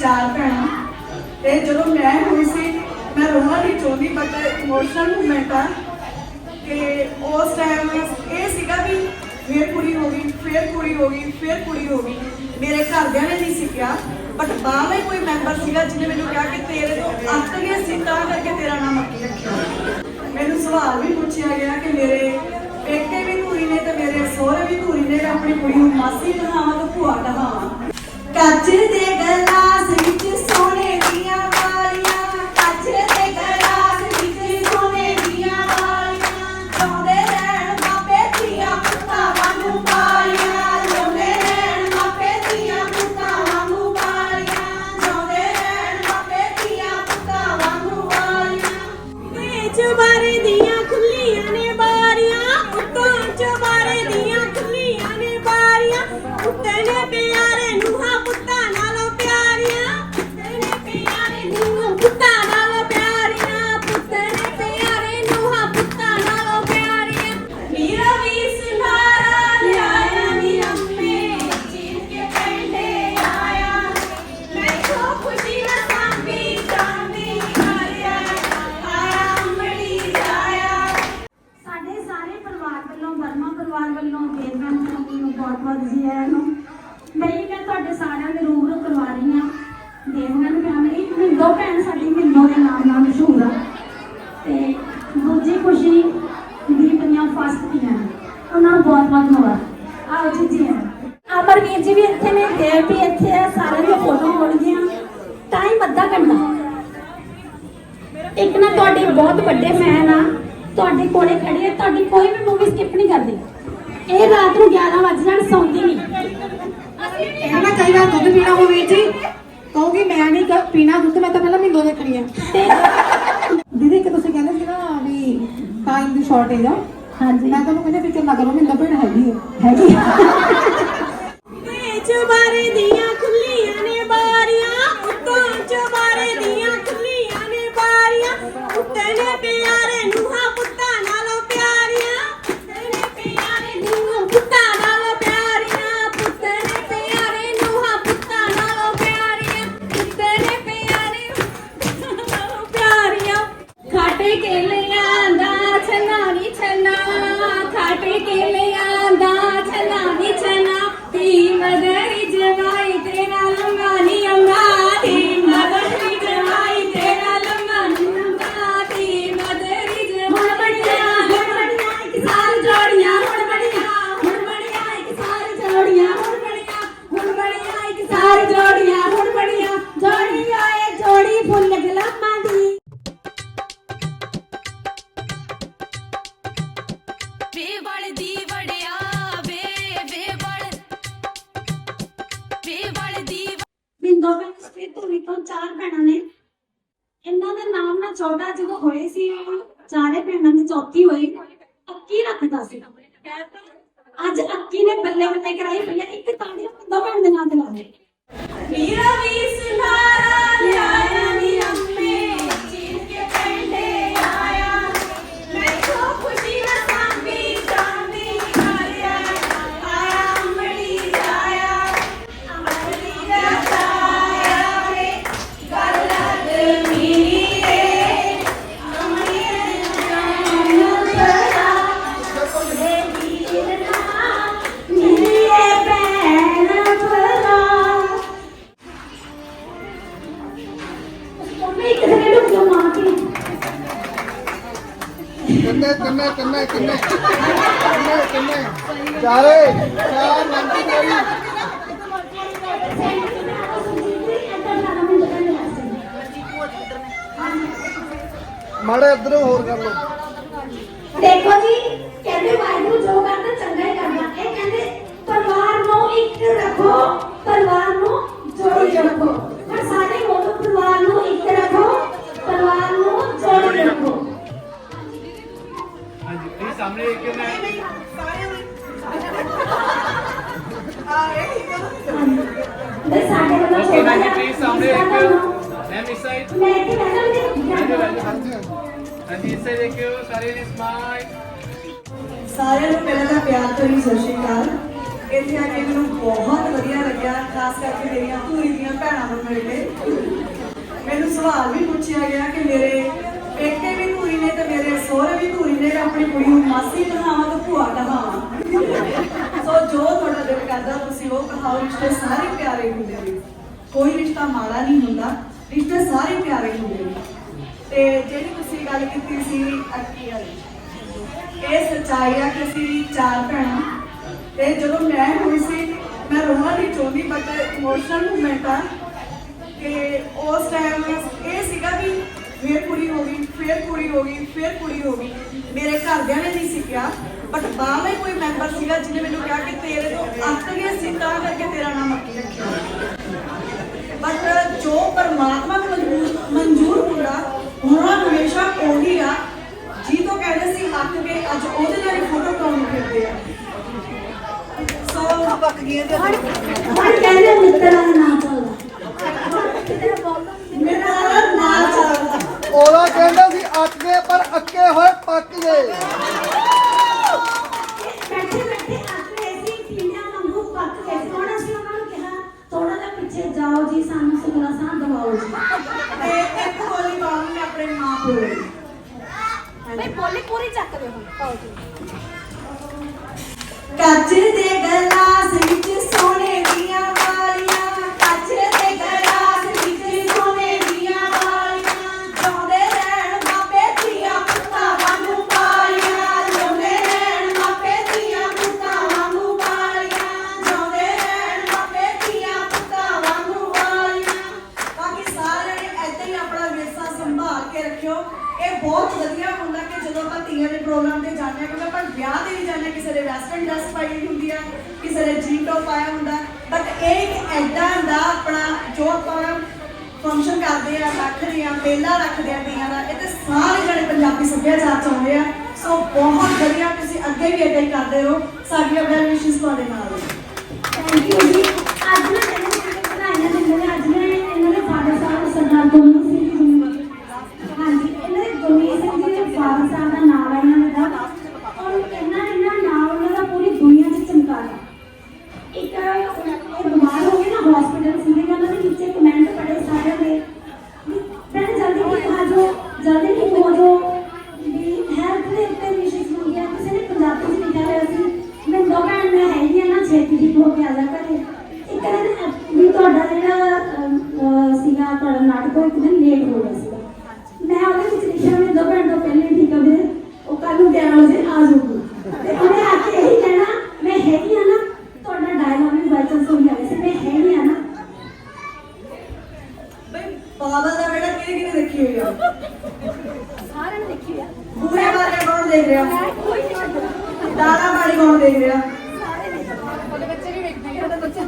ਚਾਰ ਭੈਣਾਂ। ਤੇ ਜਦੋਂ ਮੈਂ ਹੋਈ ਸੀ, ਮੈਂ ਰੋਣਾ ਨਹੀਂ ਚਾਹੁੰਦੀ ਬਟ ਇਮੋਸ਼ਨਲ ਮੂਮੈਂਟ ਆ। ਕਿ ਉਸ ਟਾਈਮ ਇਹ ਸੀਗਾ ਵੀ ਫੇਰ ਕੁੜੀ ਹੋ ਗਈ, ਫੇਰ ਕੁੜੀ ਹੋ ਗਈ, ਫੇਰ ਕੁੜੀ ਹੋ ਗਈ। ਮੇਰੇ ਘਰਦਿਆਂ ਨੇ ਨਹੀਂ ਸੀ ਬਟ ਬਾਹਰੋਂ ਹੀ ਕੋਈ ਮੈਂਬਰ ਸੀਗਾ ਜਿਹਨੇ ਮੈਨੂੰ ਕਿਹਾ ਕਿ ਤੇਰੇ ਤੋਂ ਅੱਕ ਗਏ ਸੀ, ਤਾਂ ਕਰਕੇ ਤੇਰਾ ਨਾਮ ਅੱਗੇ ਰੱਖਿਆ। ਮੈਨੂੰ ਸਵਾਲ ਵੀ ਪੁੱਛਿਆ ਗਿਆ ਕਿ ਮੇਰੇ ਪੇਕੇ ਵੀ ਧੂਰੀ ਨੇ ਤੇ ਮੇਰੇ ਸਹੁਰੇ ਵੀ ਧੂਰੀ ਨੇ ਆਪਣੀ ਕੁੜੀ ਨੂੰ ਮਾਸੀ ਕਹਾਵਾਂ ਤੇ ਭੂਆ ਕਹਾਵਾਂ। ਬਹੁਤ ਬਹੁਤ ਜੀ ਆਇਆਂ ਨੂੰ। ਨਹੀਂ ਮੈਂ ਤੁਹਾਡੇ ਸਾਰਿਆਂ ਦੇ ਰੂਬਰੂ ਕਰਵਾ ਰਹੀ ਹਾਂ। ਦੇਵਨ ਫੈਮਿਲੀ ਮਿੰਦੋ ਭੈਣ, ਸਾਡੀ ਮਿੰਦੋ ਦੇ ਨਾਮ ਨਾਲ ਮਸ਼ਹੂਰ ਆ। ਤੇ ਦੂਜੀ ਖੁਸ਼ੀ ਦੀਪ ਦੀਆਂ ਫਸਟ ਦੀਆਂ ਉਹਨਾਂ ਨੂੰ ਬਹੁਤ ਬਹੁਤ ਮੁਬਾਰਕ। ਆਓ ਜੀ ਜੀ ਅਮਰਵੀਰ ਜੀ ਵੀ ਇੱਥੇ ਨੇ, ਦੇਵ ਵੀ ਇੱਥੇ ਆ, ਸਾਰਿਆਂ ਦੀਆਂ ਫੋਟੋ ਹੋਣਗੀਆਂ। ਟਾਈਮ ਅੱਧਾ ਘੰਟਾ। ਇੱਕ ਨਾ ਤੁਹਾਡੇ ਬਹੁਤ ਵੱਡੇ ਫੈਨ ਆ। ਤੁਹਾਡੇ ਕੋਲੇ ਖੜੀ ਆ, ਤੁਹਾਡੀ ਕੋਈ ਵੀ ਮੂਵੀ ਸਕਿਪ ਨਹੀਂ ਕਰਦੀ। ਇਹ ਰਾਤ ਨੂੰ 11 ਵਜੇ ਜਾਣ ਸੌਂਦੀ ਨਹੀਂ ਇਹਨਾਂ ਨਾ ਕਈ ਵਾਰ ਦੁੱਧ ਪੀਣਾ ਹੋਵੇ ਜੀ ਕਹੋਗੀ ਮੈਂ ਨਹੀਂ ਕ- ਪੀਣਾ ਦੁੱਧ ਮੈਂ ਤਾਂ ਪਹਿਲਾਂ ਮਿੰਦੋ ਦੇਖਣੀ ਆ। ਦੀਦੀ ਕਿ ਤੁਸੀਂ ਕਹਿੰਦੇ ਸੀ ਨਾ ਵੀ ਟਾਈਮ ਦੀ ਸ਼ਾਰਟੇਜ ਆ। ਹਾਂਜੀ। ਮੈਂ ਤੁਹਾਨੂੰ ਕਹਿੰਦੇ ਫਿਕਰ ਨਾ ਕਰੋ ਮਿੰਦੋ ਭੈਣ ਹੈਗੀ ਹੈ ਹੈਗੀ ਚੁਬਾਰੇ ਦੀਆਂ ਚਾਰੇ ਭੈਣਾਂ ਦੀ ਚੌਥੀ ਹੋਈ, ਅੱਕੀ ਰੱਖਦਾ ਸੀ। ਅੱਜ ਅੱਕੀ ਨੇ ਬੱਲੇ ਬੱਲੇ ਕਰਾਈ ਪਈ ਇੱਕ ਤਾੜੀ ਬਿੰਦੋ ਭੈਣ ਦੇ ਨਾਂ ਤੇ ਲਾ ਦੇ ਮੇਰਾ ਵੀ ਸੁਨਾਰਾ ਲਿਆਇਆ। ਮੰਮੀ ਕਿਸੇ ਨੇ ਡੁੱਬੋ ਮਾਂ ਕੀ। ਕਿੰਨੇ ਕਿੰਨੇ ਕਿੰਨੇ ਕਿੰਨੇ? ਕਿੰਨੇ ਕਿੰਨੇ? ਚਾਰੇ ਚਾਰ ਲੰਕੀ ਕੋਈ ਮਾੜੇ ਇਧਰੋਂ ਹੋਰ ਕਰ ਲਓ। ਸਾਡੇ ਵੱਲੋਂ ਓਕੇ ਸਾਹਮਣੇ ਇੱਕ ਮੈਮ ਇਸ ਸਾਈਡ ਹਾਂਜੀ ਇਸ ਸਾਈਡ ਦੇਖਿਓ ਸਾਰੇ ਨੇ ਸਮਾਈਲ ਸਾਰਿਆਂ ਨੂੰ ਪਹਿਲਾਂ ਤਾਂ ਪਿਆਰ ਭਰੀ ਸਤਿ ਸ਼੍ਰੀ ਅਕਾਲ। ਇੱਥੇ ਆ ਕੇ ਮੈਨੂੰ ਬਹੁਤ ਵਧੀਆ ਲੱਗਿਆ, ਖਾਸ ਕਰਕੇ ਮੇਰੀਆਂ ਧੂਰੀ ਦੀਆਂ ਭੈਣਾਂ ਨੂੰ ਮਿਲ ਕੇ। ਸਵਾਲ ਵੀ ਪੁੱਛਿਆ ਗਿਆ ਕਿ ਮੇਰੇ ਪੇਕੇ ਵੀ ਧੂਰੀ ਨੇ ਤੇ ਮੇਰੇ ਸਹੁਰੇ ਵੀ ਧੂਰੀ ਨੇ ਤੇ ਆਪਣੀ ਕੁੜੀ ਨੂੰ ਮਾਸੀ ਕਹਾਵਾਂ ਤੇ ਭੂਆ ਕਹਾਵਾਂ? ਸੋ ਜੋ ਤੁਹਾਡਾ ਦਿਲ ਕਰਦਾ, ਤੁਸੀਂ ਉਹ ਕਹਾਓ ਰਿਸ਼ਤੇ ਸਾਰੇ ਪਿਆਰੇ ਹੁੰਦੇ ਨੇ। ਕੋਈ ਰਿਸ਼ਤਾ ਮਾੜਾ ਨਹੀਂ ਹੁੰਦਾ, ਰਿਸ਼ਤੇ ਸਾਰੇ ਪਿਆਰੇ ਹੁੰਦੇ ਨੇ। ਤੇ ਜਿਹੜੀ ਤੁਸੀਂ ਗੱਲ ਕੀਤੀ ਸੀ ਅੱਕੀ ਵਾਲੀ, ਇਹ ਸੱਚਾਈ ਆ ਕਿ ਅਸੀਂ ਚਾਰ ਭੈਣਾਂ। ਤੇ ਜਦੋਂ ਮੈਂ ਹੋਈ ਸੀ, ਮੈਂ ਰੋਣਾ ਨਹੀਂ ਚਾਹੁੰਦੀ ਬਟ ਇਮੋਸ਼ਨਲ ਮੂਮੈਂਟ ਆ। ਕਿ ਉਸ ਟਾਈਮ ਇਹ ਸੀਗਾ ਵੀ ਫੇਰ ਕੁੜੀ ਹੋ ਗਈ, ਫੇਰ ਕੁੜੀ ਹੋ ਗਈ, ਫੇਰ ਕੁੜੀ ਹੋ ਗਈ। ਮੇਰੇ ਘਰਦਿਆਂ ਨੇ ਨਹੀਂ ਸਿੱਖਿਆ ਬਟ ਬਾਹਰ ਕੋਈ ਮੈਂਬਰ ਸੀਗਾ ਜਿਹਨੇ ਮੈਨੂੰ ਕਿਹਾ ਕਿ ਤੇਰੇ ਤੋਂ ਅੱਕ ਗਏ ਸੀ, ਤਾਂ ਕਰਕੇ ਤੇਰਾ ਨਾਮ ਅੱਕੀ ਰੱਖਿਆ ਪਰਮਾਤਮਾ ਨੂੰ ਮਨਜ਼ੂਰ ਮਨਜ਼ੂਰ ਹੁੰਦਾ ਹੋਣਾ ਹਮੇਸ਼ਾ ਉਹੀ ਆ ਜੀ ਤੋਂ ਕਹਿੰਦੇ ਸੀ ਅੱਕ ਕੇ ਅੱਜ ਉਹਦੇ ਨਾਲ ਹੀ ਫੋਟੋ ਕਰਾਉਣ ਫਿਰਦੇ ਆ। ਸੋ ਪੱਕ ਗਈਆਂ ਤੇ ਹੁਣ ਕਹਿੰਦੇ ਮਿੱਤਰਾਂ ਦਾ ਨਾਮ ਚੱਲਦਾ। ਮੇਰਾ ਨਾਲ ਚੱਲਦਾ ਉਹਦਾ ਕਹਿੰਦਾ ਸੀ ਅੱਕ ਪਰ ਅੱਕੇ ਹੋਏ ਪੱਕ ਗਏ ਬੈਠੇ ਬੈਠੇ ਆਪਣੇ ਸੀ ਪੀਂਡਿਆਂ ਵਾਂਗੂ ਪੱਕ ਗਏ ਸੀ ਹੁਣ ਅਸੀਂ ਉਹਨਾਂ ਨੂੰ ਕਿਹਾ ਥੋੜਾ ਜਿਹਾ ਪਿੱਛੇ ਜਾਓ ਜੀ ਸਾਨੂੰ ਸੁਗਲਾ ਸਾਹ ਦਵਾਓ ਜੀ ਤੇ ਇੱਕ ਗੋਲੀ ਬਾਲ ਨੇ ਆਪਣੇ ਮਾਂ ਪਿਓ ਲਈ ਬਈ ਬੋਲੀ ਪੂਰੀ ਚੱਕ ਦਿਓ ਹੁਣ ਪਾਓ ਜੀ। ਕੱਚ ਦੇ ਗਲਾਸ ਵਿੱਚ ਪ੍ਰੋਗਰਾਮ ਤੇ ਜਾਂਦੇ ਹਾਂ ਕਿਉਂਕਿ ਆਪਾਂ ਵਿਆਹ ਤੇ ਵੀ ਜਾਂਦੇ ਕਿਸੇ ਦੇ ਵੈਸਟਰਨ ਡਰੈਸ ਪਾਈ ਹੁੰਦੀ ਆ, ਕਿਸੇ ਦੇ ਜੀਨ ਟੌਪ ਪਾਇਆ ਹੁੰਦਾ। ਬਟ ਇਹ ਇੱਕ ਐਡਾ ਹੁੰਦਾ ਆਪਣਾ ਜੋ ਆਪਾਂ ਫੰਕਸ਼ਨ ਕਰਦੇ ਆ, ਰੱਖਦੇ ਆ ਪਹਿਲਾ ਰੱਖਦੇ ਆ ਤੀਆਂ ਦਾ, ਇਹ ਤੇ ਸਾਰੇ ਜਿਹੜੇ ਪੰਜਾਬੀ ਸੱਭਿਆਚਾਰ ਚ ਆਉਂਦੇ ਆ। ਸੋ ਬਹੁਤ ਵਧੀਆ ਤੁਸੀਂ ਅੱਗੇ ਵੀ ਏਦਾਂ ਹੀ ਕਰਦੇ ਰਹੋ। ਸਾਡੀਆਂ ਵੈਲ ਵਿਸ਼ੇਸ ਤੁਹਾਡੇ ਨਾਲ ਥੈਂਕ ਯੂ ਜੀ। ਅੱਜ ਨਾ ਕਹਿੰਦੇ ਸਾਡੇ ਵਧਾਈਆਂ ਦਿੰਦੇ ਅੱਜ ਨੇ ਇਹਨਾਂ ਦੇ ਫਾਦਰ ਸਾਹਿਬ ਸਰਦਾਰ ਗੁਰਮੀਤ ਨੂੰ ਹਾਂਜੀ ਇਹਨਾਂ ਦੇ ਗੁਰਮੀਤ ਸਿੰਘ ਜੀ ਦੇ ਫਾਦਰ ਸਾਹਿਬ ਦਾ ਨਾਮ ਹੈ ਇਹਨਾਂ ਦਾ ਔਰ ਇਹਨਾਂ ਨੇ ਨਾ ਨਾਮ ਉਹਨਾਂ ਦਾ ਪੂਰੀ ਦੁਨੀਆ 'ਚ ਚਮਕਾਇਆ ਇੱਕ ਇਹ ਬਿਮਾਰ ਹੋ ਗਏ ਨਾ ਹਸਪੀਟਲ ਸੀਗੇ ਉਹਨਾਂ ਦੇ ਨੀਚੇ ਕਮੈਂਟ ਪੜੇ ਸਾਰਿਆਂ ਦੇ ਮੈਂ ਜਲਦੀ ਠੀਕ ਹੋ ਜੋ ਜਲਦੀ ਠੀਕ ਹੋ ਜੋ ਵੀ ਹੈਲਥ ਦੇ ਉੱਤੇ ਵਿਸ਼ੇਸ਼ ਮੰਗਿਆ ਕਿਸੇ ਨੇ ਪੰਜਾਬੀ ਚ ਲਿਖਿਆ ਹੋਇਆ ਸੀ ਮੈਂ ਦੋ ਭੈਣ ਮੈਂ ਹੈਗੀ ਆ ਨਾ ਛੇਤੀ ਜਾ ਕਰੇ ਇੱਕ ਦਿਨ ਵੀ ਤੁਹਾਡਾ ਜਿਹੜਾ ਸੀਗਾ ਤੁਹਾਡਾ ਨਾਟਕ ਉਹ ਇੱਕ ਦਿਨ ਲੇਟ ਹੋ ਗਿਆ ਸੀਗਾ। ਮੈਂ ਉਹਦੇ ਵਿੱਚ ਲਿਖਿਆ ਮੈਂ ਦੋ ਤੋਂ ਪਹਿਲੇ ਠੀਕ ਹੋ ਗਏ ਉਹ ਕੱਲ ਨੂੰ 11 ਵਜੇ ਆ ਜਾਊਗੀ। ਤੇ ਉਹਨੇ ਆ ਕੇ ਇਹੀ ਕਹਿਣਾ ਮੈਂ ਹੈਗੀ ਆ ਨਾ ਤੁਹਾਡਾ ਡਾਇਲੌਗ ਵੀ ਬਾਈ ਚਾਂਸ ਹੋ ਗਿਆ ਸੀ ਮੈਂ ਹੈਗੀ ਆ ਨਾ। ਬਈ ਬਾਬਾ ਦਾ ਬੇਟਾ ਕਿਹਨੇ ਕਿਹਨੇ ਦੇਖੀ ਹੋਈ ਆ? ਸਾਰਿਆਂ ਨੇ ਦੇਖੀ ਆ। ਬੂਹੇ ਬਾਰੇ ਕੌਣ ਦੇਖ ਰਿਹਾ? ਦਾਣਾ ਪਾਣੀ ਕੌਣ ਦੇਖ ਰਿਹਾ ਸਾਰੇ ਦੇਖਣਾ ਉਹਦੇ ਬੱਚੇ ਵੀ ਵੇਖਦੇ ਆ ਉਹਦੇ ਬੱਚੇ ਪੂਰਾ ਹੋ ਜਾਣਗੇ ਕੀ ਬਾਤ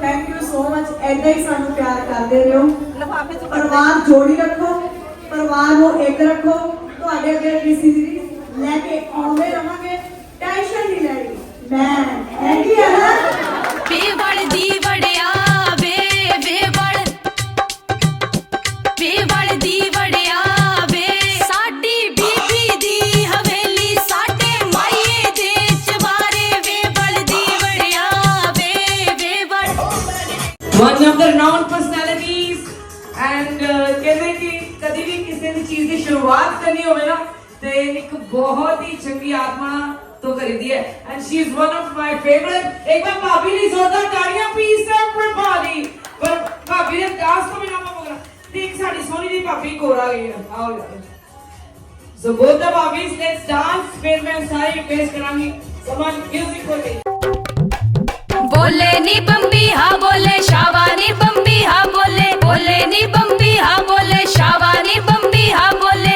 ਥੈਂਕ ਯੂ ਸੋ ਮਚ ਐਦਾਂ ਹੀ ਸਾਨੂੰ ਪਿਆਰ ਕਰਦੇ ਰਹੋ ਲਫਾਫੇ ਚ ਪਰਿਵਾਰ ਜੋੜੀ ਰੱਖੋ ਪਰਿਵਾਰ ਨੂੰ ਇੱਕ ਰੱਖੋ ਤੁਹਾਡੇ ਅੱਗੇ ਕਿਸੇ ਦੀ ਲੈ ਕੇ ਆਉਂਦੇ ਰਵਾਂਗੇ ਟੈਨਸ਼ਨ ਨਹੀਂ ਲੈਣੀ ਮੈਂ ਹੈਗੀ one of the renowned personalities. And uh, ਕਹਿੰਦੇ ਕਿ ਕਦੀ ਵੀ ਕਿਸੇ ਦੀ ਚੀਜ਼ ਦੀ ਸ਼ੁਰੂਆਤ ਕਰਨੀ ਹੋਵੇ ਨਾ ਤੇ ਇੱਕ ਬਹੁਤ ਹੀ ਚੰਗੀ ਆਤਮਾ ਤੋਂ ਕਰੀਦੀ ਹੈ। And she is one of my favorite. ਇੱਕ ਵਾਰ ਭਾਬੀ ਲਈ ਜ਼ੋਰਦਾਰ ਤਾੜੀਆਂ ਪਲੀਜ਼ everybody ਪਰ ਭਾਬੀ ਦੇ ਡਾਂਸ ਤੋਂ ਬਿਨਾਂ ਮਗਰ ਤੇ ਇੱਕ ਸਾਡੀ ਸੋਹਣੀ ਦੀ ਭਾਬੀ ਕੋਰਾ ਗਈ ਹੈ ਆਓ ਯਾਰ So both the Barbies, let's dance. ਫਿਰ ਮੈਂ ਸਾਰੀ ਰਿਕਵੈਸਟ ਕਰਾਂਗੀ। ਸਮਾਨ ਮਿਊਜ਼ਿਕ ਹੋ ਗਈ ਬੋਲੇ ਨੀ ਬੰਬੀ ਹਾਂ ਬੋਲੇ ਸ਼ਾਵਾ ਨੀ ਬੰਬੀ ਹਾਂ ਬੋਲੇ ਬੋਲੇ ਨੀ ਬੰਬੀ ਹਾਂ ਬੋਲੇ ਸ਼ਾਵਾ ਨੀ ਬੰਬੀ ਹਾਂ ਬੋਲੇ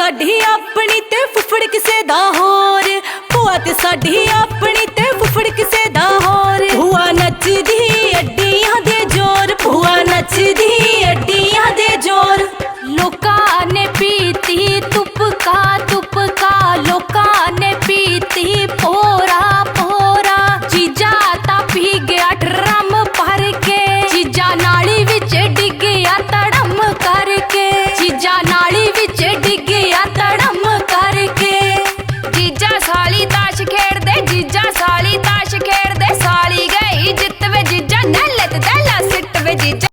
ਸਾਡੀ ਆਪਣੀ ਤੇ ਫੁੱਫੜ ਕਿਸੇ ਦਾ ਹੋਰ। ਭੂਆ ਤੇ ਸਾਡੀ ਆਪਣੀ ਤੇ ਫੁੱਫੜ ਕਿਸੇ ਦਾ ਹੋਰ। ਭੂਆ ਨੱਚਦੀ ਅੱਡੀਆਂ ਦੇ ਜੋਰ। ਭੂਆ ਨੱਚਦੀ ਅੱਡੀਆਂ ਦੇ ਜੋਰ। ਲੋਕਾਂ ਨੇ ਪੀਤੀ ਤੁਪਕਾ ਤੁਪ